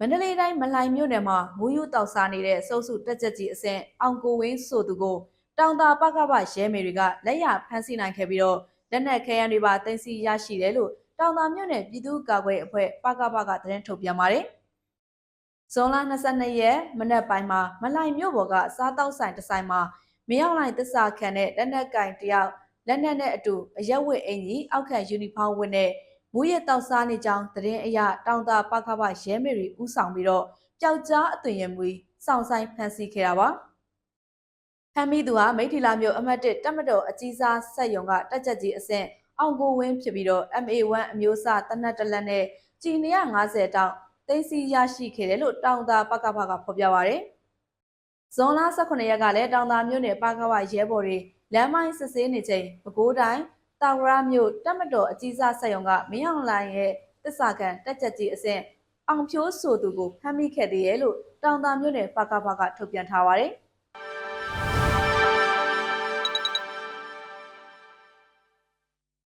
မန္တလေးတိုင်းမလိုင်မြို့နယ်မှာမူးယူတောက်စားနေတဲ့စုပ်စုတက်ချက်ကြီးအဆင့်အောင်ကိုဝင်းဆိုသူကိုတောင်တာပကပရဲမေတွေကလက်ရဖမ်းဆီးနိုင်ခဲ့ပြီးတော့လက်နက်ခဲယမ်းတွေပါတင်စီရရှိတယ်လို့တောင်တာမြို့နယ်ပြည်သူ့ကာကွယ်အဖွဲ့ပကပကသတင်းထုတ်ပြန်ပါတယ်။ဇွန်လ22ရက်မနက်ပိုင်းမှာမလိုင်မြို့ပေါ်ကစားတောက်ဆိုင်တစ်ဆိုင်မှာမင်းအောင်လိုင်တစ္ဆာခံတဲ့လက်နက်ကင်တယောက်လက်နက်နဲ့အတူအရက်ဝတ်အင်ကြီးအောက်ခံယူနီဖောင်းဝတ်နဲ့ မူရတောက်စားနေကြောင်းသတင်းအရတောင်တာပကပရဲမေတွေဥဆောင်ပြီးတော့ပျောက်ကြားအသွင်ရမွေစောင့်ဆိုင်ဖမ်းဆီးခဲ့တာပါဖမ်းမိသူဟာမိထီလာမြို့အမှတ်1တက်မတော်အကြီးစားဆက်ယုံကတက်ချက်ကြီးအဆင့်အောင်ကိုဝင်းဖြစ်ပြီးတော့ MA1 အမျိုးအစားတနက်တလက်နဲ့ကြည်150တောင်သိန်းစီရရှိခဲ့တယ်လို့တောင်တာပကပကဖော်ပြပါရယ်ဇွန်လ18ရက်ကလည်းတောင်တာမြို့နယ်ပကပရဲဘော်တွေလမ်းမိုင်းစစ်ဆေးနေချိန်ပဲခူးတိုင်း တာဝရမြို့တက်မတော်အကြီးစားဆက်ယုံကမင်းအောင်လိုင်ရဲ့တစ္ဆာကန်တက်ချက်ကြီးအဆင့်အောင်ဖြိုးဆိုသူကိုဖမ်းမိခဲ့သေးရဲ့လို့တောင်တာမြို့နယ်ပကပကထုတ်ပြန်ထားပါတယ်။